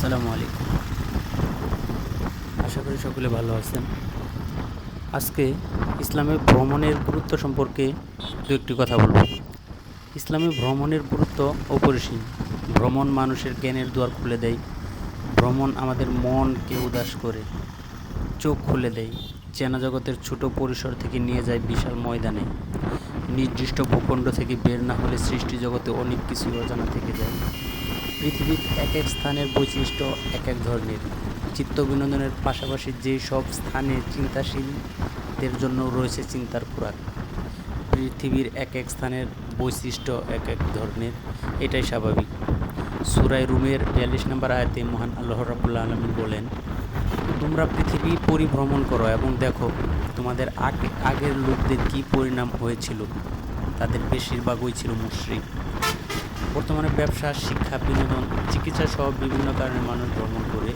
আসসালামু আলাইকুম। আশা করি সকলে ভালো আছেন। আজকে ইসলামে ভ্রমণের গুরুত্ব সম্পর্কে দু একটি কথা বলব। ইসলামে ভ্রমণের গুরুত্ব অপরিসীম। ভ্রমণ মানুষের জ্ঞানের দুয়ার খুলে দেয়। ভ্রমণ আমাদের মনকে উদাস করে, চোখ খুলে দেয়। চেনা জগতের ছোট পরিসর থেকে নিয়ে যায় বিশাল ময়দানে। নির্দিষ্ট ভূখণ্ড থেকে বের না হলে সৃষ্টি জগতে অনেক কিছু অজানা থেকে যায়। পৃথিবীর এক এক স্থানের বৈশিষ্ট্য এক এক ধরনের। চিত্ত বিনোদনের পাশাপাশি যে সব স্থানে চিন্তাশীলদের জন্য রয়েছে চিন্তার খোরাক, পৃথিবীর এক এক স্থানের বৈশিষ্ট্য এক এক ধরনের, এটাই স্বাভাবিক। সুরাই রুমের বিয়াল্লিশ নম্বর আয়াতে মহান আল্লাহ রাবুল্লাহ আলমিন বলেন, তোমরা পৃথিবী পরিভ্রমণ করো এবং দেখো তোমাদের আগে, আগের লোকদের কী পরিণাম হয়েছিল। তাদের বেশিরভাগই ছিল মুশ্রিক বর্তমানে ব্যবসা, শিক্ষা, বিনোদন, চিকিৎসা সহ বিভিন্ন কারণে মানুষ ভ্রমণ করে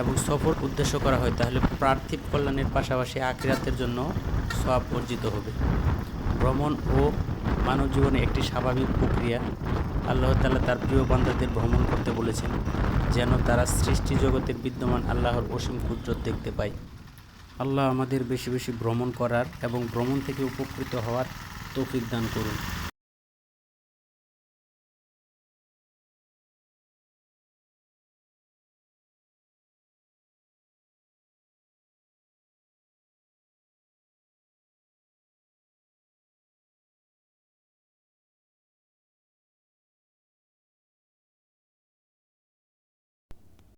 এবং সফর উদ্দেশ্য করা হয়, তাহলে পার্থিব কল্যাণের পাশাপাশি আখিরাতের জন্য সব অর্জিত হবে। ভ্রমণ ও মানব জীবনে একটি স্বাভাবিক প্রক্রিয়া। আল্লাহ তাআলা তার প্রিয় বান্দাদের ভ্রমণ করতে বলেছেন, যেন তারা সৃষ্টি জগতের বিদ্যমান আল্লাহর অসীম কুদরত দেখতে পায়। আল্লাহ আমাদের বেশি বেশি ভ্রমণ করার এবং ভ্রমণ থেকে উপকৃত হওয়ার তৌফিক দান করুন।